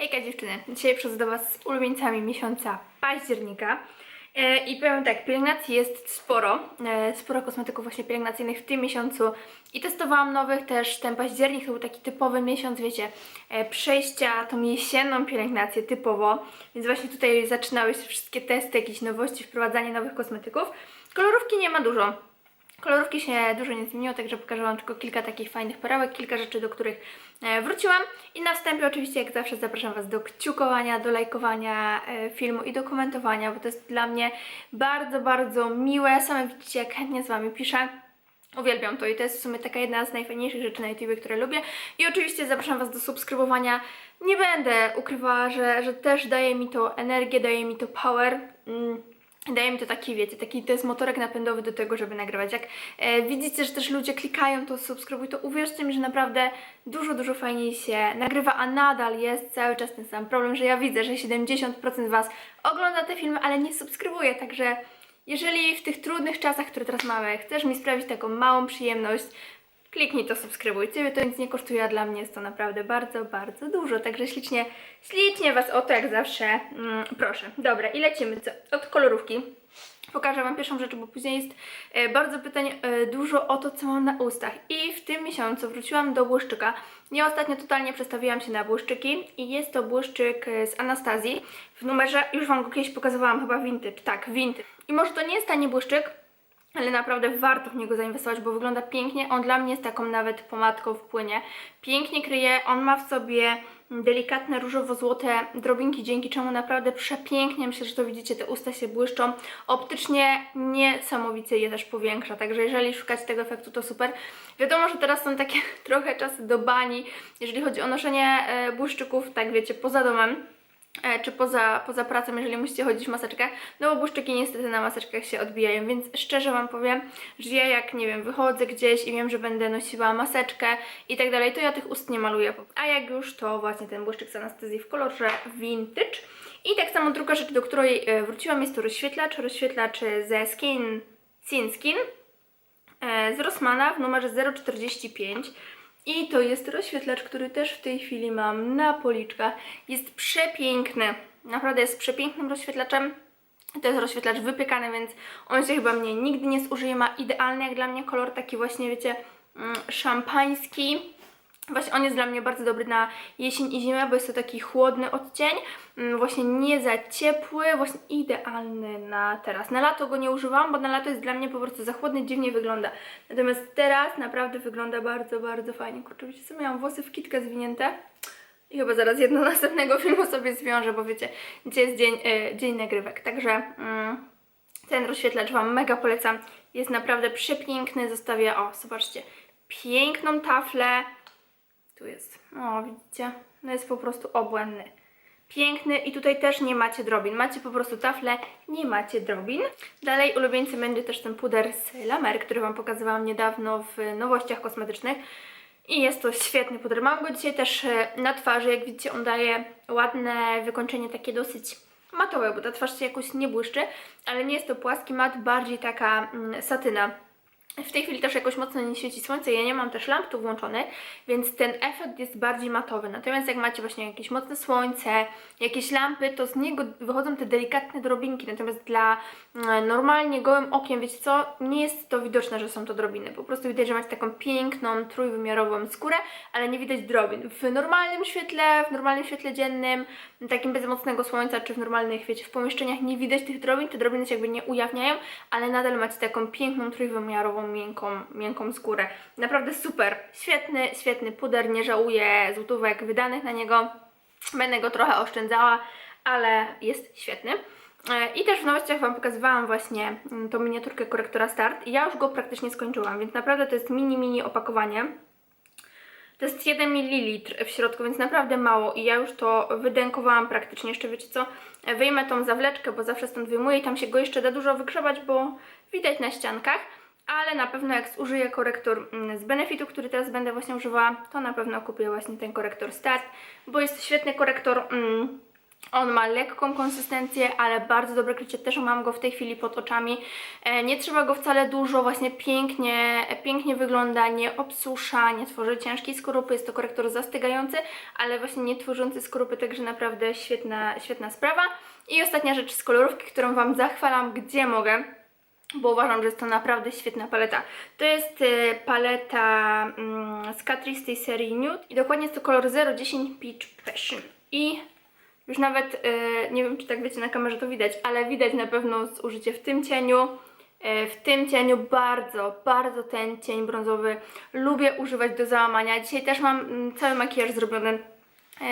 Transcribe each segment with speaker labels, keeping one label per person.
Speaker 1: Hejka dziewczyny, dzisiaj przychodzę do Was z ulubieńcami miesiąca października. E, i powiem tak, pielęgnacji jest sporo, e, sporo kosmetyków właśnie pielęgnacyjnych w tym miesiącu. I testowałam nowych też, ten październik to był taki typowy miesiąc, wiecie, e, przejścia tą jesienną pielęgnację typowo, więc właśnie tutaj zaczynały się wszystkie testy, jakieś nowości, wprowadzanie nowych kosmetyków. Kolorówki nie ma dużo, Kolorówki się dużo nie zmieniło, także pokażę Wam tylko kilka takich fajnych perełek, kilka rzeczy, do których e, wróciłam. I na wstępie oczywiście, jak zawsze, zapraszam Was do kciukowania, do lajkowania e, filmu i do komentowania, bo to jest dla mnie bardzo, bardzo miłe. Same widzicie, jak chętnie z Wami piszę. Uwielbiam to i to jest w sumie taka jedna z najfajniejszych rzeczy na YouTube, które lubię. I oczywiście zapraszam Was do subskrybowania. Nie będę ukrywała, że, że też daje mi to energię, daje mi to power. Mm. Daje mi to taki, wiecie, taki to jest motorek napędowy do tego, żeby nagrywać. Jak e, widzicie, że też ludzie klikają to subskrybuj, to uwierzcie mi, że naprawdę dużo, dużo fajniej się nagrywa, a nadal jest cały czas ten sam problem, że ja widzę, że 70% Was ogląda te filmy, ale nie subskrybuje, także jeżeli w tych trudnych czasach, które teraz mamy, chcesz mi sprawić taką małą przyjemność, kliknij to subskrybuj. Ciebie to nic nie kosztuje, a dla mnie jest to naprawdę bardzo, bardzo dużo. Także ślicznie, ślicznie Was o to jak zawsze mm, proszę. Dobra, i lecimy. Co? Od kolorówki. Pokażę Wam pierwszą rzecz, bo później jest e, bardzo pytań e, dużo o to, co mam na ustach. I w tym miesiącu wróciłam do błyszczyka. Ja ostatnio totalnie przestawiłam się na błyszczyki i jest to błyszczyk e, z Anastazji w numerze, już Wam go kiedyś pokazywałam, chyba vintage, tak, vintage. I może to nie jest tani błyszczyk, ale naprawdę warto w niego zainwestować, bo wygląda pięknie. On dla mnie jest taką nawet pomadką w płynie. Pięknie kryje, on ma w sobie delikatne różowo-złote drobinki, dzięki czemu naprawdę przepięknie, myślę, że to widzicie, te usta się błyszczą. Optycznie niesamowicie je też powiększa, także jeżeli szukacie tego efektu, to super. Wiadomo, że teraz są takie trochę czasy do bani, jeżeli chodzi o noszenie e, błyszczyków, tak wiecie, poza domem czy poza, poza pracą, jeżeli musicie chodzić w maseczkach, no bo błyszczyki niestety na maseczkach się odbijają, więc szczerze Wam powiem, że ja jak, nie wiem, wychodzę gdzieś i wiem, że będę nosiła maseczkę i tak dalej, to ja tych ust nie maluję, a jak już, to właśnie ten błyszczyk z Anastazji w kolorze vintage. I tak samo druga rzecz, do której e, wróciłam, jest to rozświetlacz, rozświetlacz ze Skin, Sin Skin e, z Rossmana w numerze 045. I to jest rozświetlacz, który też w tej chwili mam na policzkach. Jest przepiękny. Naprawdę jest przepięknym rozświetlaczem. To jest rozświetlacz wypiekany, więc on się chyba mnie nigdy nie zużyje. Ma idealny jak dla mnie kolor, taki właśnie wiecie, mm, szampański. Właśnie on jest dla mnie bardzo dobry na jesień i zimę, bo jest to taki chłodny odcień, mm, właśnie nie za ciepły, właśnie idealny na teraz. Na lato go nie używam, bo na lato jest dla mnie po prostu za chłodny, dziwnie wygląda. Natomiast teraz naprawdę wygląda bardzo, bardzo fajnie. Kurczę, wiecie co, miałam włosy w kitkę zwinięte i chyba zaraz jedno następnego filmu sobie zwiążę, bo wiecie, dzisiaj jest dzień, e, dzień nagrywek, także... Mm, ten rozświetlacz Wam mega polecam. Jest naprawdę przepiękny, zostawia, o, zobaczcie, piękną taflę, tu jest. O, widzicie? No jest po prostu obłędny. Piękny i tutaj też nie macie drobin. Macie po prostu taflę, nie macie drobin. Dalej ulubieńcem będzie też ten puder z La Mer, który Wam pokazywałam niedawno w nowościach kosmetycznych. I jest to świetny puder. Mam go dzisiaj też e, na twarzy. Jak widzicie, on daje ładne wykończenie, takie dosyć matowe, bo ta twarz się jakoś nie błyszczy, ale nie jest to płaski mat, bardziej taka mm, satyna. W tej chwili też jakoś mocno nie świeci słońce, ja nie mam też lamp tu włączonych, więc ten efekt jest bardziej matowy. Natomiast jak macie właśnie jakieś mocne słońce, jakieś lampy, to z niego wychodzą te delikatne drobinki. Natomiast dla mm, normalnie gołym okiem, wiecie co, nie jest to widoczne, że są to drobiny. Po prostu widać, że macie taką piękną, trójwymiarową skórę, ale nie widać drobin. W normalnym świetle, w normalnym świetle dziennym, takim bez mocnego słońca, czy w normalnych, wiecie, w pomieszczeniach nie widać tych drobin, te drobiny się jakby nie ujawniają, ale nadal macie taką piękną, trójwymiarową, miękką, miękką skórę. Naprawdę super, świetny, świetny puder, nie żałuję złotówek wydanych na niego. Będę go trochę oszczędzała, ale jest świetny. E, I też w nowościach Wam pokazywałam właśnie mm, tą miniaturkę korektora Start. Ja już go praktycznie skończyłam, więc naprawdę to jest mini, mini opakowanie. To jest 1 ml w środku, więc naprawdę mało i ja już to wydękowałam praktycznie. Jeszcze wiecie co, wyjmę tą zawleczkę, bo zawsze stąd wyjmuję i tam się go jeszcze da dużo wygrzebać, bo widać na ściankach. Ale na pewno jak zużyję korektor mm, z Benefitu, który teraz będę właśnie używała, to na pewno kupię właśnie ten korektor Start, bo jest świetny korektor, mm, On ma lekką konsystencję, ale bardzo dobre krycie. Też mam go w tej chwili pod oczami. E, nie trzeba go wcale dużo, właśnie pięknie, pięknie wygląda, nie obsusza, nie tworzy ciężkiej skorupy. Jest to korektor zastygający, ale właśnie nie tworzący skorupy, także naprawdę świetna, świetna sprawa. I ostatnia rzecz z kolorówki, którą Wam zachwalam, gdzie mogę bo uważam, że jest to naprawdę świetna paleta. To jest e, paleta mm, z Catrice z tej serii Nude i dokładnie jest to kolor 010 Peach Passion. I już nawet, e, nie wiem czy tak wiecie na kamerze to widać, ale widać na pewno zużycie w tym cieniu. E, W tym cieniu bardzo, bardzo ten cień brązowy lubię używać do załamania. Dzisiaj też mam mm, cały makijaż zrobiony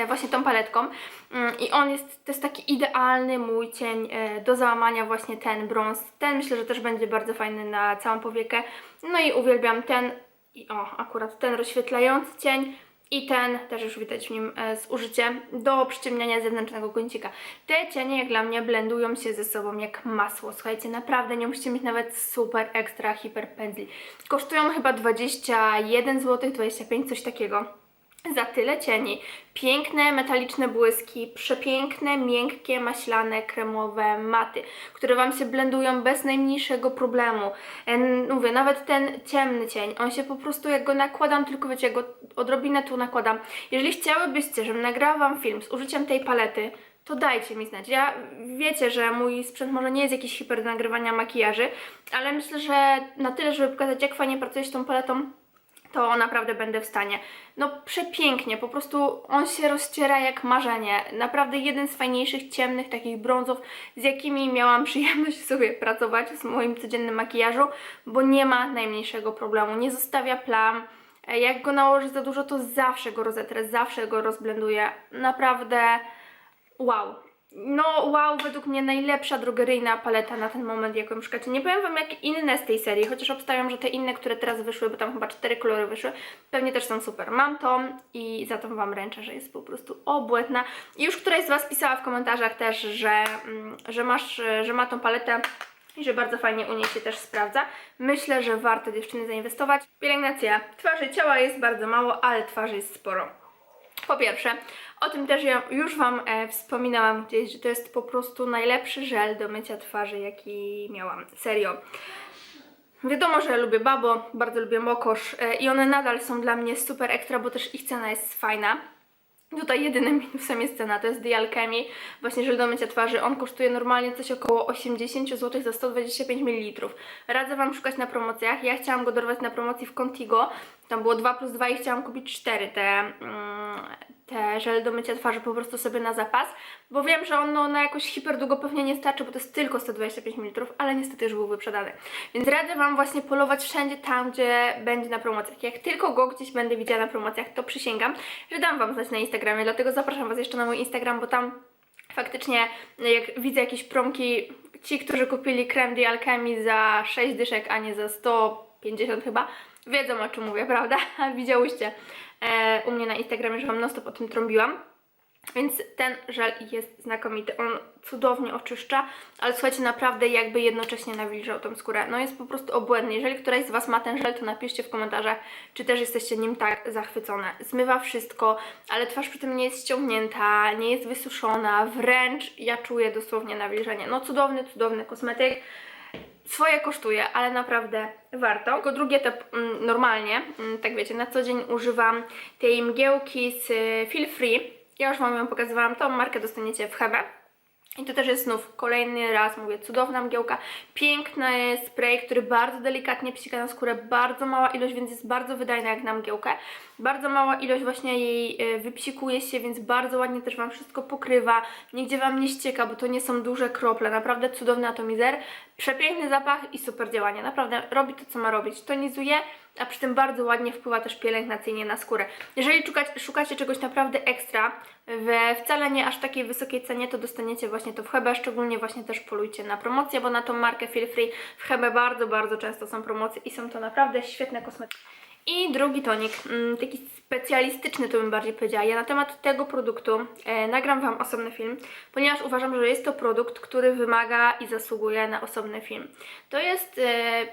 Speaker 1: właśnie tą paletką Mm, i on jest, to jest taki idealny mój cień e, do załamania właśnie ten brąz. Ten myślę, że też będzie bardzo fajny na całą powiekę. No i uwielbiam ten, i o, akurat ten rozświetlający cień i ten, też już widać w nim e, zużycie, do przyciemniania zewnętrznego kącika. Te cienie jak dla mnie blendują się ze sobą jak masło. Słuchajcie, naprawdę nie musicie mieć nawet super ekstra hiper pędzli. Kosztują chyba 21 zł, 25, coś takiego za tyle cieni. Piękne, metaliczne błyski, przepiękne, miękkie, maślane, kremowe maty, które Wam się blendują bez najmniejszego problemu. Mówię, nawet ten ciemny cień, on się po prostu, jak go nakładam, tylko wiecie, jak go odrobinę tu nakładam. Jeżeli chciałybyście, żebym nagrała Wam film z użyciem tej palety, to dajcie mi znać. Ja wiecie, że mój sprzęt może nie jest jakiś hiper nagrywania makijaży, ale myślę, że na tyle, żeby pokazać, jak fajnie pracuję z tą paletą, to naprawdę będę w stanie. No przepięknie, po prostu on się rozciera jak marzenie. Naprawdę jeden z fajniejszych, ciemnych takich brązów, z jakimi miałam przyjemność sobie pracować w moim codziennym makijażu, bo nie ma najmniejszego problemu, nie zostawia plam. E, Jak go nałożę za dużo, to zawsze go rozetrę, zawsze go rozblenduję. Naprawdę wow. No wow, według mnie najlepsza drogeryjna paleta na ten moment, jaką szukacie. Nie powiem Wam jak inne z tej serii, chociaż obstawiam, że te inne, które teraz wyszły, bo tam chyba cztery kolory wyszły, pewnie też są super. Mam tą i za to Wam ręczę, że jest po prostu obłędna. I już któraś z Was pisała w komentarzach też, że, mm, że, masz, że ma tą paletę i że bardzo fajnie u niej się też sprawdza. Myślę, że warto dziewczyny zainwestować. Pielęgnacja twarzy ciała jest bardzo mało, ale twarzy jest sporo. Po pierwsze, o tym też ja już Wam e, wspominałam gdzieś, że to jest po prostu najlepszy żel do mycia twarzy, jaki miałam. Serio. Wiadomo, że lubię babo, bardzo lubię mokosz e, i one nadal są dla mnie super ekstra, bo też ich cena jest fajna. Tutaj jedynym minusem jest cena, to jest The Alchemy, właśnie żel do mycia twarzy. On kosztuje normalnie coś około 80 zł za 125 ml. Radzę Wam szukać na promocjach. Ja chciałam go dorwać na promocji w Contigo. Tam było 2 plus 2 i chciałam kupić 4 te, mm, te żel do mycia twarzy po prostu sobie na zapas, bo wiem, że on no, na jakoś hiper długo pewnie nie starczy, bo to jest tylko 125 ml, ale niestety już był wyprzedany. Więc radzę Wam właśnie polować wszędzie tam, gdzie będzie na promocjach. Jak tylko go gdzieś będę widziała na promocjach, to przysięgam, że dam Wam znać na Instagramie, dlatego zapraszam Was jeszcze na mój Instagram, bo tam faktycznie jak widzę jakieś promki, ci, którzy kupili krem The Alchemy za 6 dyszek, a nie za 150 chyba, wiedzą o czym mówię, prawda? Widziałyście e, u mnie na Instagramie, że Wam non stop o tym trąbiłam. Więc ten żel jest znakomity. On cudownie oczyszcza, ale słuchajcie, naprawdę jakby jednocześnie nawilżał tą skórę. No jest po prostu obłędny. Jeżeli któraś z Was ma ten żel, to napiszcie w komentarzach, czy też jesteście nim tak zachwycone. Zmywa wszystko, ale twarz przy tym nie jest ściągnięta, nie jest wysuszona, wręcz ja czuję dosłownie nawilżenie. No cudowny, cudowny kosmetyk. Swoje kosztuje, ale naprawdę warto. Tylko drugi etap mm, normalnie, mm, tak wiecie, na co dzień używam tej mgiełki z y, Feel Free. Ja już Wam ją pokazywałam, tą markę dostaniecie w Hebe. I to też jest znów kolejny raz, mówię, cudowna mgiełka, piękny spray, który bardzo delikatnie psika na skórę, bardzo mała ilość, więc jest bardzo wydajna jak na mgiełkę. Bardzo mała ilość właśnie jej e, wypsikuje się, więc bardzo ładnie też Wam wszystko pokrywa, nigdzie Wam nie ścieka, bo to nie są duże krople, naprawdę cudowny atomizer, przepiękny zapach i super działanie, naprawdę robi to co ma robić, tonizuje, a przy tym bardzo ładnie wpływa też pielęgnacyjnie na skórę. Jeżeli szukacie, czegoś naprawdę ekstra, we wcale nie aż takiej wysokiej cenie, to dostaniecie właśnie to w Hebe, szczególnie właśnie też polujcie na promocję, bo na tą markę Feel Free w Hebe bardzo, bardzo często są promocje i są to naprawdę świetne kosmetyki. I drugi tonik, mm, taki specjalistyczny to bym bardziej powiedziała. Ja na temat tego produktu e, nagram Wam osobny film, ponieważ uważam, że jest to produkt, który wymaga i zasługuje na osobny film. To jest e,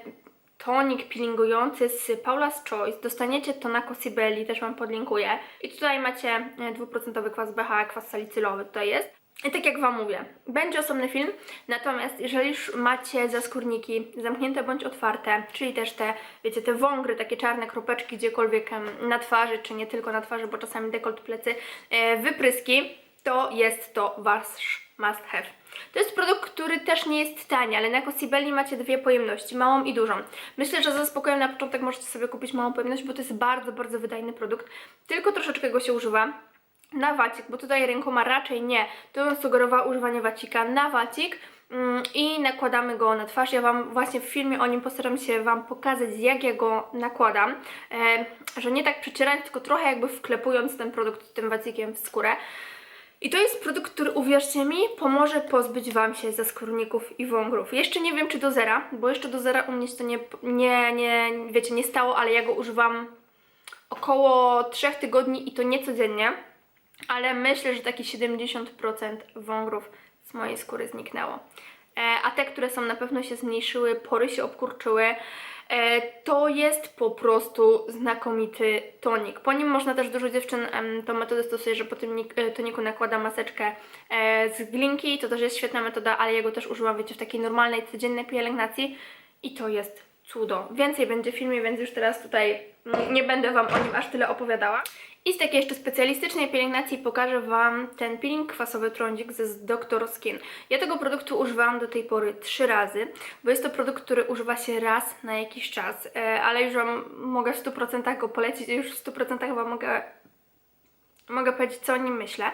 Speaker 1: tonik peelingujący z Paula's Choice. Dostaniecie to na Cosibelli, też Wam podlinkuję. I tutaj macie e, dwuprocentowy kwas BH, kwas salicylowy tutaj jest. I tak jak Wam mówię, będzie osobny film, natomiast jeżeli już macie zaskórniki zamknięte bądź otwarte, czyli też te, wiecie, te wągry, takie czarne kropeczki gdziekolwiek na twarzy, czy nie tylko na twarzy, bo czasami dekolt, plecy, e, wypryski, to jest to Wasz must have. To jest produkt, który też nie jest tani, ale na Cosibelli macie dwie pojemności, małą i dużą. Myślę, że za spokojem na początek możecie sobie kupić małą pojemność, bo to jest bardzo, bardzo wydajny produkt. Tylko troszeczkę go się używa na wacik, bo tutaj rękoma raczej nie. To bym sugerowała używanie wacika na wacik mm, i nakładamy go na twarz. Ja Wam właśnie w filmie o nim postaram się Wam pokazać, jak ja go nakładam. E, że nie tak przecierając, tylko trochę jakby wklepując ten produkt tym wacikiem w skórę. I to jest produkt, który uwierzcie mi, pomoże pozbyć Wam się zaskórników i wągrów. Jeszcze nie wiem, czy do zera, bo jeszcze do zera u mnie się to nie, nie, nie, wiecie, nie stało, ale ja go używam około 3 tygodni i to nie codziennie. Ale myślę, że taki 70% wągrów z mojej skóry zniknęło. E, a te, które są na pewno się zmniejszyły, pory się obkurczyły, to jest po prostu znakomity tonik. Po nim można też dużo dziewczyn tą metodę stosuje, że po tym e, toniku nakłada maseczkę e, z glinki, to też jest świetna metoda, ale ja go też użyłam, wiecie, w takiej normalnej, codziennej pielęgnacji i to jest cudo. Więcej będzie w filmie, więc już teraz tutaj mm, nie będę Wam o nim aż tyle opowiadała. I z takiej jeszcze specjalistycznej pielęgnacji pokażę Wam ten peeling kwasowy trądzik ze Dr. Skin. Ja tego produktu używałam do tej pory trzy razy, bo jest to produkt, który używa się raz na jakiś czas, e, ale już Wam mogę w 100% go polecić już w 100% Wam mogę, mogę powiedzieć, co o nim myślę.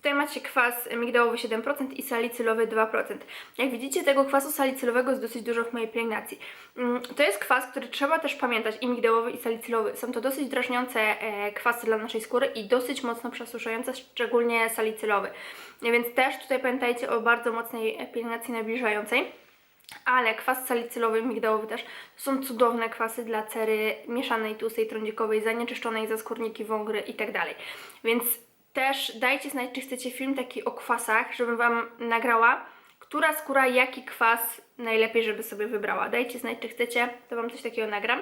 Speaker 1: Tutaj macie kwas migdałowy 7% i salicylowy 2%. Jak widzicie, tego kwasu salicylowego jest dosyć dużo w mojej pielęgnacji. Mm, To jest kwas, który trzeba też pamiętać, i migdałowy, i salicylowy. Są to dosyć drażniące e, kwasy dla naszej skóry i dosyć mocno przesuszające, szczególnie salicylowy. Więc też tutaj pamiętajcie o bardzo mocnej pielęgnacji nabliżającej. Ale kwas salicylowy, migdałowy też są cudowne kwasy dla cery mieszanej, tłustej, trądzikowej, zanieczyszczonej, za skórniki, wągry itd. Więc też dajcie znać, czy chcecie film taki o kwasach, żebym Wam nagrała, która skóra jaki kwas najlepiej, żeby sobie wybrała. Dajcie znać, czy chcecie, to Wam coś takiego nagram.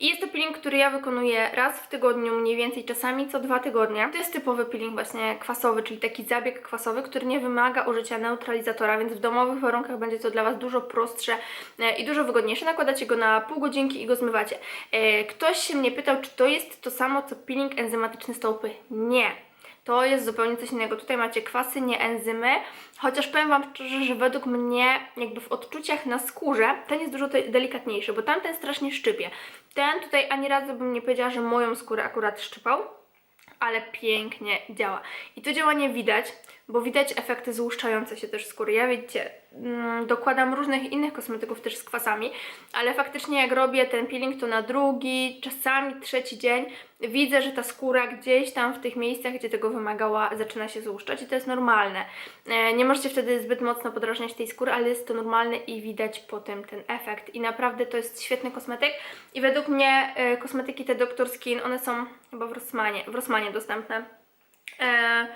Speaker 1: I jest to peeling, który ja wykonuję raz w tygodniu, mniej więcej czasami co dwa tygodnie. To jest typowy peeling właśnie kwasowy, czyli taki zabieg kwasowy, który nie wymaga użycia neutralizatora, więc w domowych warunkach będzie to dla Was dużo prostsze e, i dużo wygodniejsze. Nakładacie go na pół godzinki i go zmywacie. E, Ktoś się mnie pytał, czy to jest to samo, co peeling enzymatyczny stopy. Nie. To jest zupełnie coś innego. Tutaj macie kwasy, nie enzymy. Chociaż powiem Wam szczerze, że według mnie, jakby w odczuciach na skórze, ten jest dużo delikatniejszy, bo tamten strasznie szczypie. Ten tutaj ani razu bym nie powiedziała, że moją skórę akurat szczypał, ale pięknie działa. I to działanie widać, bo widać efekty złuszczające się też skóry. Ja mm, dokładam różnych innych kosmetyków też z kwasami, ale faktycznie jak robię ten peeling, to na drugi, czasami trzeci dzień widzę, że ta skóra gdzieś tam w tych miejscach, gdzie tego wymagała, zaczyna się złuszczać i to jest normalne. E, Nie możecie wtedy zbyt mocno podrażniać tej skóry, ale jest to normalne i widać potem ten efekt. I naprawdę to jest świetny kosmetyk i według mnie e, kosmetyki te Dr. Skin, one są chyba w Rossmanie, w Rossmanie dostępne. E,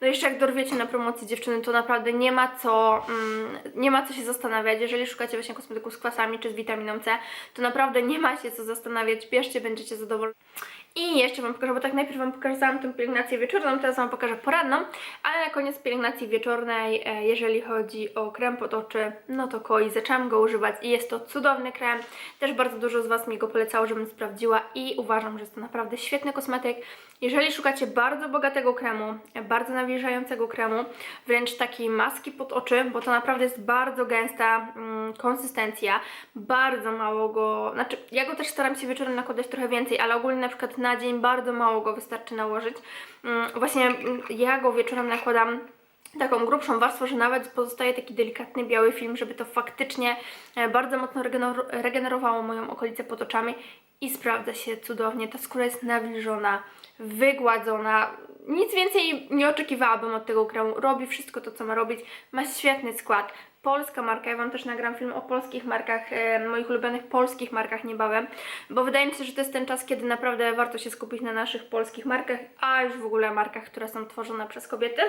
Speaker 1: no jeszcze jak dorwiecie na promocji dziewczyny, to naprawdę nie ma co, mm, nie ma co się zastanawiać. Jeżeli szukacie właśnie kosmetyków z kwasami czy z witaminą C, to naprawdę nie ma się co zastanawiać. Bierzcie, będziecie zadowoleni. I jeszcze Wam pokażę, bo tak najpierw Wam pokazałam tę pielęgnację wieczorną, teraz Wam pokażę poranną, ale na koniec pielęgnacji wieczornej, e, jeżeli chodzi o krem pod oczy, no to Koi, zaczęłam go używać i jest to cudowny krem. Też bardzo dużo z Was mi go polecało, żebym sprawdziła i uważam, że jest to naprawdę świetny kosmetyk. Jeżeli szukacie bardzo bogatego kremu, e, bardzo nawilżającego kremu, wręcz takiej maski pod oczy, bo to naprawdę jest bardzo gęsta mm, konsystencja, bardzo mało go, znaczy ja go też staram się wieczorem nakładać trochę więcej, ale ogólnie na przykład na dzień bardzo mało go wystarczy nałożyć. Mm, Właśnie ja go wieczorem nakładam taką grubszą warstwą, że nawet pozostaje taki delikatny biały film, żeby to faktycznie e, bardzo mocno regener- regenerowało moją okolicę pod oczami i sprawdza się cudownie. Ta skóra jest nawilżona, wygładzona. Nic więcej nie oczekiwałabym od tego kremu. Robi wszystko to, co ma robić. Ma świetny skład. Polska marka, ja Wam też nagram film o polskich markach, e, moich ulubionych polskich markach niebawem, bo wydaje mi się, że to jest ten czas, kiedy naprawdę warto się skupić na naszych polskich markach, a już w ogóle markach, które są tworzone przez kobiety.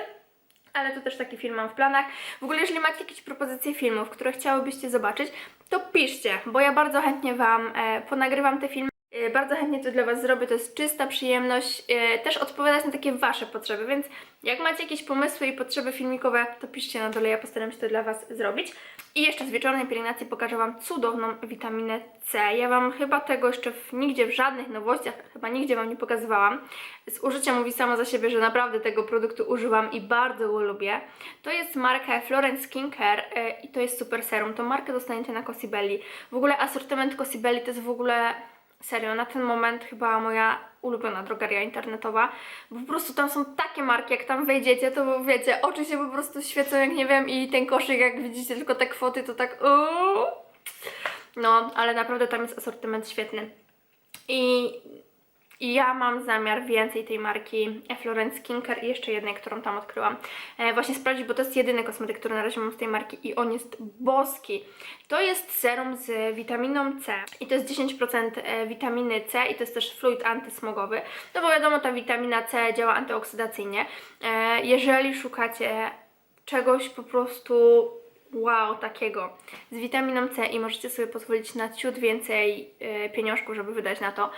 Speaker 1: Ale to też taki film mam w planach. W ogóle, jeżeli macie jakieś propozycje filmów, które chciałybyście zobaczyć, to piszcie, bo ja bardzo chętnie Wam e, ponagrywam te filmy. E, Bardzo chętnie to dla Was zrobię, to jest czysta przyjemność, e, też odpowiadać na takie Wasze potrzeby, więc jak macie jakieś pomysły i potrzeby filmikowe, to piszcie na dole, ja postaram się to dla Was zrobić. I jeszcze z wieczornej pielęgnacji pokażę Wam cudowną witaminę C. Ja Wam chyba tego jeszcze w, nigdzie, w żadnych nowościach, chyba nigdzie Wam nie pokazywałam. Z użycia mówi sama za siebie, że naprawdę tego produktu używam i bardzo go lubię. To jest marka Florence Skincare e, i to jest super serum. Tą markę dostaniecie na Cosibelli. W ogóle asortyment Cosibelli to jest w ogóle serio, na ten moment chyba moja ulubiona drogeria internetowa, bo po prostu tam są takie marki, jak tam wejdziecie, to wiecie, oczy się po prostu świecą, jak nie wiem, i ten koszyk, jak widzicie tylko te kwoty, to tak uuu. No, ale naprawdę tam jest asortyment świetny. I, I ja mam zamiar więcej tej marki Florence Skincare i jeszcze jednej, którą tam odkryłam. E, właśnie sprawdzić, bo to jest jedyny kosmetyk, który na razie mam z tej marki i on jest boski. To jest serum z witaminą C i to jest 10% e, witaminy C i to jest też fluid antysmogowy. No bo wiadomo, ta witamina C działa antyoksydacyjnie. E, jeżeli szukacie czegoś po prostu wow, takiego z witaminą C i możecie sobie pozwolić na ciut więcej pieniążków, żeby wydać na to.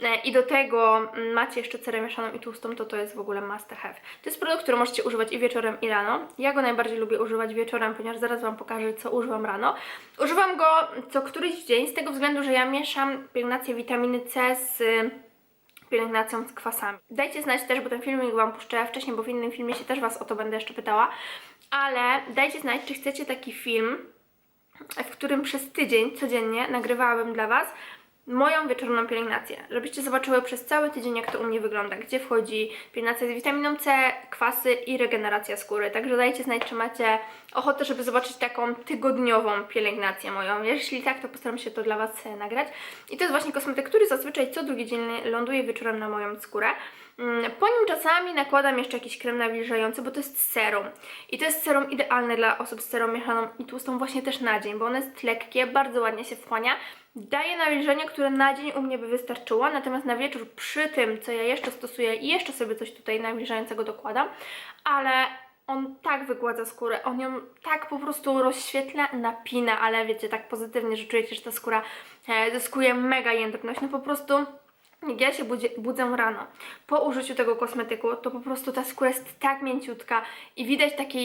Speaker 1: E, I do tego mm, macie jeszcze cerę mieszaną i tłustą, to to jest w ogóle must have. To jest produkt, który możecie używać i wieczorem i rano. Ja go najbardziej lubię używać wieczorem, ponieważ zaraz Wam pokażę, co używam rano. Używam go co któryś dzień z tego względu, że ja mieszam pielęgnację witaminy C z pielęgnacją z kwasami. Dajcie znać też, bo ten filmik Wam puszczę wcześniej, bo w innym filmie się też Was o to będę jeszcze pytała, ale dajcie znać, czy chcecie taki film, w którym przez tydzień codziennie nagrywałabym dla Was moją wieczorną pielęgnację, żebyście zobaczyły przez cały tydzień, jak to u mnie wygląda, gdzie wchodzi pielęgnacja z witaminą C, kwasy i regeneracja skóry. Także dajcie znać, czy macie ochotę, żeby zobaczyć taką tygodniową pielęgnację moją. Jeśli tak, to postaram się to dla Was e, nagrać. I to jest właśnie kosmetyk, który zazwyczaj co drugi dzień ląduje wieczorem na moją skórę. Mm, Po nim czasami nakładam jeszcze jakiś krem nawilżający, bo to jest serum. I to jest serum idealne dla osób z cerą mieszaną i tłustą właśnie też na dzień, bo ono jest lekkie, bardzo ładnie się wchłania. Daje nawilżenie, które na dzień u mnie by wystarczyło, natomiast na wieczór przy tym, co ja jeszcze stosuję i jeszcze sobie coś tutaj nawilżającego dokładam, ale on tak wygładza skórę, on ją tak po prostu rozświetla, napina, ale wiecie, tak pozytywnie, że czujecie, że ta skóra e, zyskuje mega jędrność. No po prostu jak ja się budzę rano po użyciu tego kosmetyku, to po prostu ta skóra jest tak mięciutka i widać takie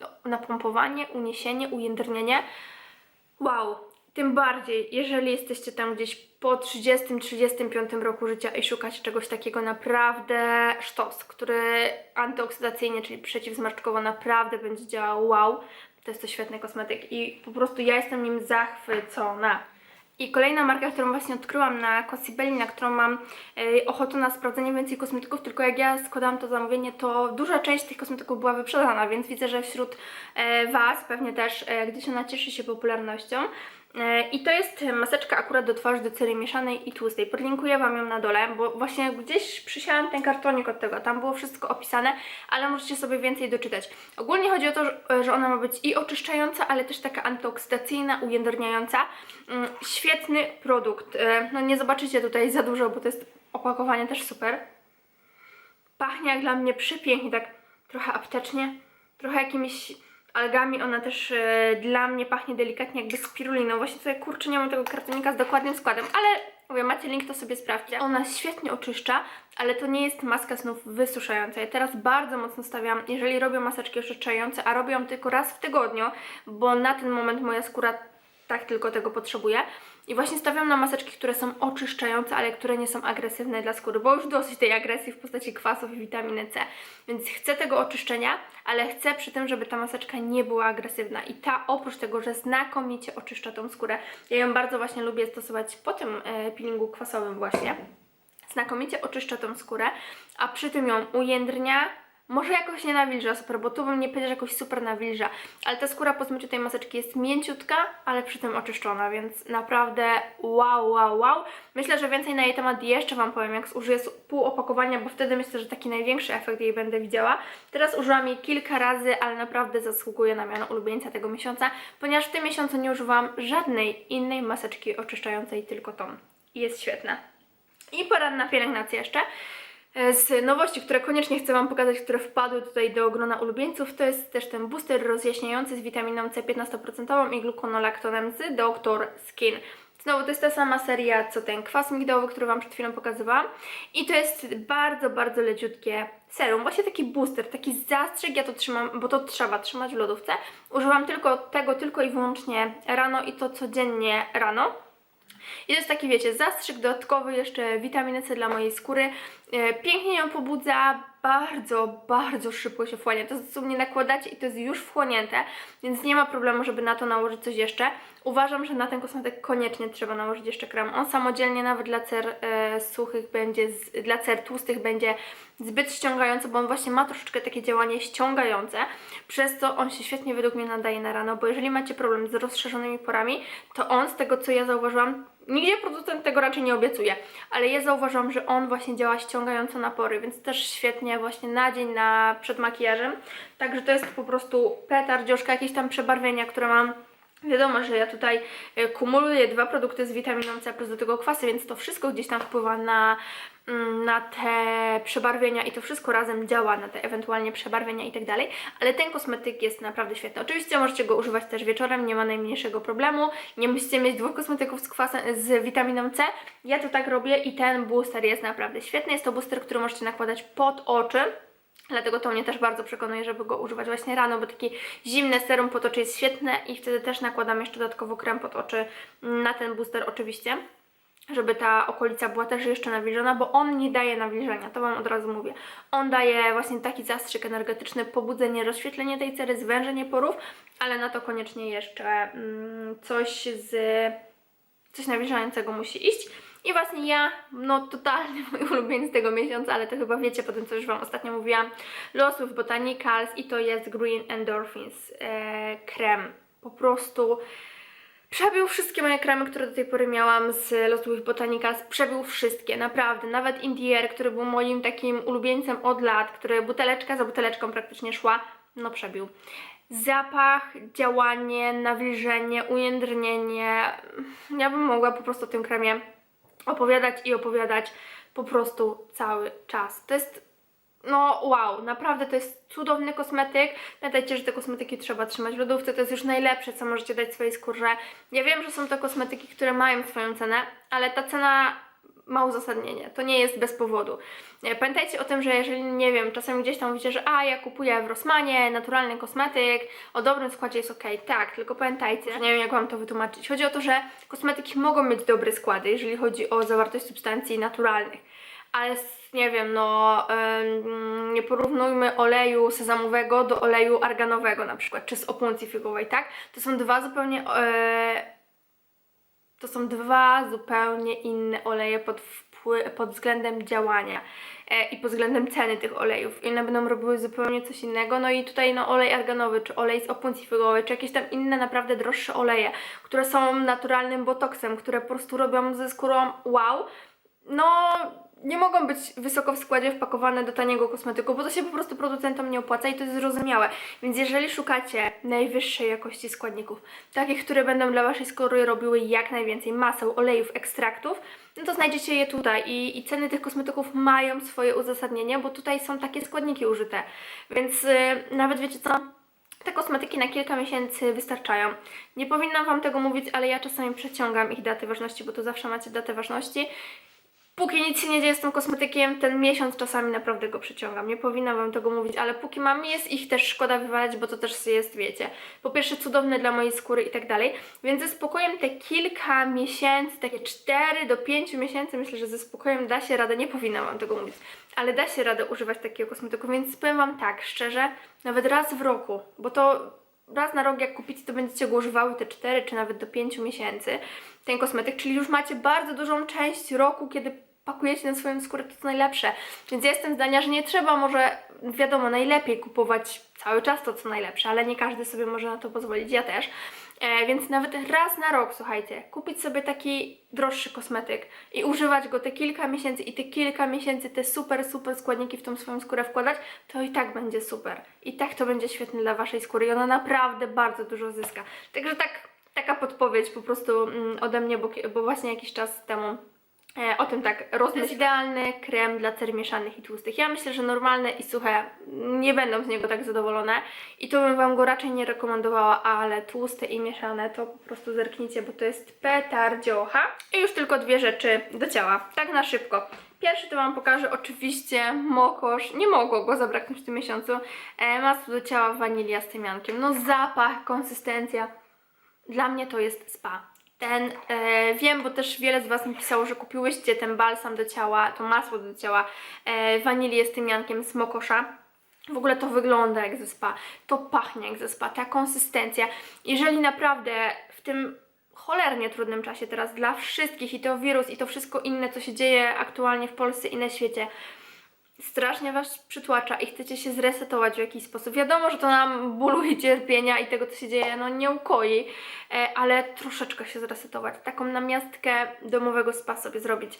Speaker 1: no, napompowanie, uniesienie, ujędrnienie. Wow, tym bardziej, jeżeli jesteście tam gdzieś po 30-35 roku życia i szukacie czegoś takiego naprawdę sztos, który antyoksydacyjnie, czyli przeciwzmarszczkowo naprawdę będzie działał wow, to jest to świetny kosmetyk i po prostu ja jestem nim zachwycona. I kolejna marka, którą właśnie odkryłam na Cosibelli, na którą mam e, ochotę na sprawdzenie więcej kosmetyków, tylko jak ja składałam to zamówienie, to duża część tych kosmetyków była wyprzedana, więc widzę, że wśród e, Was pewnie też e, gdzieś ona cieszy się popularnością. E, I to jest maseczka akurat do twarzy do cery mieszanej i tłustej. Podlinkuję Wam ją na dole, bo właśnie gdzieś przysiałam ten kartonik od tego, tam było wszystko opisane, ale możecie sobie więcej doczytać. Ogólnie chodzi o to, że- ona ma być i oczyszczająca, ale też taka antyoksydacyjna, ujędrniająca. Mm, Świetny produkt. E, No nie zobaczycie tutaj za dużo, bo to jest opakowanie też super. Pachnie jak dla mnie przepięknie, tak trochę aptecznie, trochę jakimiś algami. Ona też e, dla mnie pachnie delikatnie jakby spiruliną. Właśnie tutaj kurczę nie mam tego kartonika z dokładnym składem, ale mówię, macie link, to sobie sprawdźcie. Ona świetnie oczyszcza, ale to nie jest maska snów wysuszająca. Ja teraz bardzo mocno stawiam, jeżeli robię maseczki oczyszczające, a robię ją tylko raz w tygodniu, bo na ten moment moja skóra tak tylko tego potrzebuje. I właśnie stawiam na maseczki, które są oczyszczające, ale które nie są agresywne dla skóry, bo już dosyć tej agresji w postaci kwasów i witaminy C. Więc chcę tego oczyszczenia, ale chcę przy tym, żeby ta maseczka nie była agresywna. I ta oprócz tego, że znakomicie oczyszcza tą skórę, ja ją bardzo właśnie lubię stosować po tym e, peelingu kwasowym właśnie. Znakomicie oczyszcza tą skórę, a przy tym ją ujędrnia, może jakoś nie nawilża super, bo tu bym nie powiedział, że jakoś super nawilża, ale ta skóra po zmyciu tej maseczki jest mięciutka, ale przy tym oczyszczona, więc naprawdę wow, wow, wow. Myślę, że więcej na jej temat jeszcze Wam powiem, jak zużyję z pół opakowania, bo wtedy myślę, że taki największy efekt jej będę widziała. Teraz użyłam jej kilka razy, ale naprawdę zasługuje na miano ulubieńca tego miesiąca, ponieważ w tym miesiącu nie używam żadnej innej maseczki oczyszczającej, tylko tą. Jest świetna. I poranna pielęgnacja jeszcze. E, Z nowości, które koniecznie chcę Wam pokazać, które wpadły tutaj do grona ulubieńców, to jest też ten booster rozjaśniający z witaminą C 15% i gluconolaktonem z Dr. Skin. Znowu to jest ta sama seria, co ten kwas migdałowy, który Wam przed chwilą pokazywałam. I to jest bardzo, bardzo leciutkie serum. Właśnie taki booster, taki zastrzyk, ja to trzymam, bo to trzeba trzymać w lodówce. Używam tylko tego, tylko i wyłącznie rano i to codziennie rano. I to jest taki, wiecie, zastrzyk dodatkowy, jeszcze witaminy C dla mojej skóry. E, Pięknie ją pobudza, bardzo, bardzo szybko się wchłania. To dosłownie nakładacie i to jest już wchłonięte, więc nie ma problemu, żeby na to nałożyć coś jeszcze. Uważam, że na ten kosmetyk koniecznie trzeba nałożyć jeszcze krem. On samodzielnie nawet dla cer e, suchych będzie, z, dla cer tłustych będzie zbyt ściągający, bo on właśnie ma troszeczkę takie działanie ściągające, przez co on się świetnie według mnie nadaje na rano, bo jeżeli macie problem z rozszerzonymi porami, to on z tego co ja zauważyłam, nigdzie producent tego raczej nie obiecuje, ale ja zauważyłam, że on właśnie działa ściągająco na pory, więc też świetnie właśnie na dzień, na przed makijażem, także to jest po prostu petardzioszka, jakieś tam przebarwienia, które mam Wiadomo, że ja tutaj e, kumuluję dwa produkty z witaminą C plus do tego kwasy, więc to wszystko gdzieś tam wpływa na, mm, na te przebarwienia i to wszystko razem działa na te ewentualnie przebarwienia i tak dalej, ale ten kosmetyk jest naprawdę świetny. Oczywiście możecie go używać też wieczorem, nie ma najmniejszego problemu, nie musicie mieć dwóch kosmetyków z, kwasem, z witaminą C. Ja to tak robię i ten booster jest naprawdę świetny. Jest to booster, który możecie nakładać pod oczy. Dlatego to mnie też bardzo przekonuje, żeby go używać właśnie rano, bo takie zimne serum pod oczy jest świetne i wtedy też nakładam jeszcze dodatkowo krem pod oczy na ten booster oczywiście, żeby ta okolica była też jeszcze nawilżona, bo on nie daje nawilżenia, to Wam od razu mówię. On daje właśnie taki zastrzyk energetyczny, pobudzenie, rozświetlenie tej cery, zwężenie porów, ale na to koniecznie jeszcze mm, coś z coś nawilżającego musi iść. I właśnie ja, no totalnie mój ulubieniec tego miesiąca, ale to chyba wiecie po tym, co już Wam ostatnio mówiłam, Lost with Botanicals i to jest Green Endorphins e, krem. Po prostu przebił wszystkie moje kremy, które do tej pory miałam z Lost with Botanicals, przebił wszystkie, naprawdę. Nawet Indier, który był moim takim ulubieńcem od lat, który buteleczka za buteleczką praktycznie szła, no przebił. Zapach, działanie, nawilżenie, ujędrnienie. Ja bym mogła po prostu tym kremie opowiadać i opowiadać po prostu cały czas. To jest no wow, naprawdę to jest cudowny kosmetyk. Pamiętajcie, że te kosmetyki trzeba trzymać w lodówce, to jest już najlepsze, co możecie dać swojej skórze. Ja wiem, że są to kosmetyki, które mają swoją cenę, ale ta cena ma uzasadnienie. To nie jest bez powodu. E, Pamiętajcie o tym, że jeżeli, nie wiem, czasem gdzieś tam mówicie, że a, ja kupuję w Rossmanie naturalny kosmetyk, o dobrym składzie jest ok. Tak, tylko pamiętajcie, nie wiem jak Wam to wytłumaczyć. Chodzi o to, że kosmetyki mogą mieć dobre składy, jeżeli chodzi o zawartość substancji naturalnych. Ale nie wiem, no em, nie porównujmy oleju sezamowego do oleju arganowego na przykład, czy z opuncji figowej, tak? To są dwa zupełnie e, to są dwa zupełnie inne oleje pod, pod względem działania e, i pod względem ceny tych olejów. I one będą robiły zupełnie coś innego. No i tutaj no, olej arganowy, czy olej z opuncji figowej, czy jakieś tam inne naprawdę droższe oleje, które są naturalnym botoksem, które po prostu robią ze skórą wow. No, nie mogą być wysoko w składzie wpakowane do taniego kosmetyku, bo to się po prostu producentom nie opłaca i to jest zrozumiałe. Więc jeżeli szukacie najwyższej jakości składników, takich, które będą dla Waszej skóry robiły jak najwięcej maseł, olejów, ekstraktów, no to znajdziecie je tutaj i, i ceny tych kosmetyków mają swoje uzasadnienie, bo tutaj są takie składniki użyte. Więc yy, nawet wiecie co? Te kosmetyki na kilka miesięcy wystarczają. Nie powinnam Wam tego mówić, ale ja czasami przeciągam ich daty ważności, bo to zawsze macie datę ważności. Póki nic się nie dzieje z tym kosmetykiem, ten miesiąc czasami naprawdę go przeciągam. Nie powinnam Wam tego mówić, ale póki mam, jest ich też szkoda wywalać, bo to też jest, wiecie, po pierwsze cudowne dla mojej skóry i tak dalej. Więc ze spokojem te kilka miesięcy, takie 4 do 5 miesięcy, myślę, że ze spokojem da się radę, nie powinnam Wam tego mówić, ale da się radę używać takiego kosmetyku, więc powiem Wam tak, szczerze, nawet raz w roku, bo to raz na rok jak kupicie, to będziecie go używały te 4 czy nawet do 5 miesięcy, ten kosmetyk, czyli już macie bardzo dużą część roku, kiedy pakujecie na swoją skórę, to jest najlepsze. Więc ja jestem zdania, że nie trzeba może, wiadomo, najlepiej kupować cały czas to, co najlepsze, ale nie każdy sobie może na to pozwolić, ja też. E, więc nawet raz na rok, słuchajcie, kupić sobie taki droższy kosmetyk i używać go te kilka miesięcy i te kilka miesięcy te super, super składniki w tą swoją skórę wkładać, to i tak będzie super. I tak to będzie świetne dla Waszej skóry i ona naprawdę bardzo dużo zyska. Także tak, taka podpowiedź po prostu mm, ode mnie, bo, bo właśnie jakiś czas temu o tym tak rozmyśl. Jest idealny krem dla cer mieszanych i tłustych. Ja myślę, że normalne i suche nie będą z niego tak zadowolone i to bym Wam go raczej nie rekomendowała, ale tłuste i mieszane to po prostu zerknijcie, bo to jest petardziocha. I już tylko dwie rzeczy do ciała, tak na szybko. Pierwszy to Wam pokażę oczywiście mokosz, nie mogło go zabraknąć w tym miesiącu. E, masło do ciała wanilia z tymiankiem. No zapach, konsystencja, dla mnie to jest spa. Ten, e, wiem, bo też wiele z Was mi pisało, że kupiłyście ten balsam do ciała, to masło do ciała, e, wanilię z tymiankiem z mokosza. W ogóle to wygląda jak ze spa, to pachnie jak ze spa, ta konsystencja. Jeżeli naprawdę w tym cholernie trudnym czasie teraz dla wszystkich i to wirus i to wszystko inne, co się dzieje aktualnie w Polsce i na świecie, strasznie Was przytłacza i chcecie się zresetować w jakiś sposób. Wiadomo, że to nam bólu i cierpienia i tego, co się dzieje, no nie ukoi, e, ale troszeczkę się zresetować. Taką namiastkę domowego spa sobie zrobić.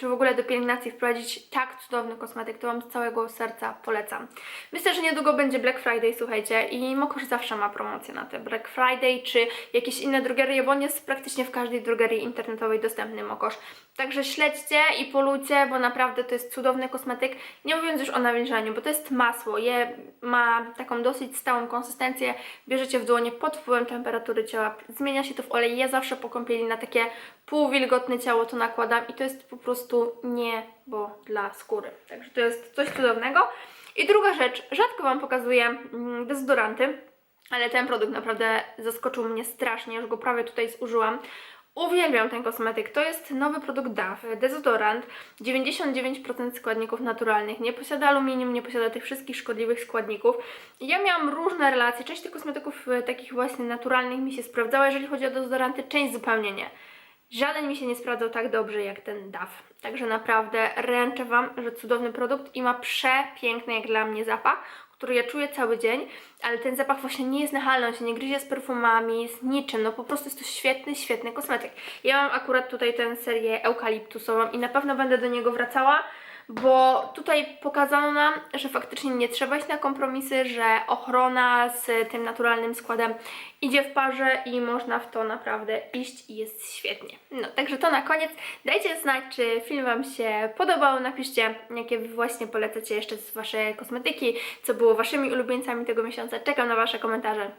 Speaker 1: Czy w ogóle do pielęgnacji wprowadzić tak cudowny kosmetyk, to Wam z całego serca polecam. Myślę, że niedługo będzie Black Friday, słuchajcie, i Mokosz zawsze ma promocję na te Black Friday, czy jakieś inne drogerie, bo on jest praktycznie w każdej drogerii internetowej dostępny Mokosz. Także śledźcie i polujcie, bo naprawdę to jest cudowny kosmetyk. Nie mówiąc już o nawilżaniu, bo to jest masło. Je ma taką dosyć stałą konsystencję. Bierzecie w dłonie pod wpływem temperatury ciała. Zmienia się to w olej. Ja zawsze po kąpieli na takie półwilgotne ciało to nakładam i to jest po prostu niebo dla skóry. Także to jest coś cudownego. I druga rzecz, rzadko Wam pokazuję mm, dezodoranty, ale ten produkt naprawdę zaskoczył mnie strasznie, już go prawie tutaj zużyłam. Uwielbiam ten kosmetyk. To jest nowy produkt DAF, dezodorant. 99% składników naturalnych. Nie posiada aluminium, nie posiada tych wszystkich szkodliwych składników. Ja miałam różne relacje. Część tych kosmetyków e, takich właśnie naturalnych mi się sprawdzała, jeżeli chodzi o dezodoranty, część zupełnie nie. Żaden mi się nie sprawdzał tak dobrze jak ten DAF. Także naprawdę ręczę Wam, że cudowny produkt i ma przepiękny jak dla mnie zapach, który ja czuję cały dzień, ale ten zapach właśnie nie jest nachalny, on się nie gryzie z perfumami, z niczym, no po prostu jest to świetny, świetny kosmetyk. Ja mam akurat tutaj tę serię eukaliptusową i na pewno będę do niego wracała, bo tutaj pokazano nam, że faktycznie nie trzeba iść na kompromisy, że ochrona z tym naturalnym składem idzie w parze i można w to naprawdę iść i jest świetnie. No, także to na koniec. Dajcie znać, czy film Wam się podobał. Napiszcie, jakie Wy właśnie polecacie jeszcze z Wasze kosmetyki, co było Waszymi ulubieńcami tego miesiąca. Czekam na Wasze komentarze.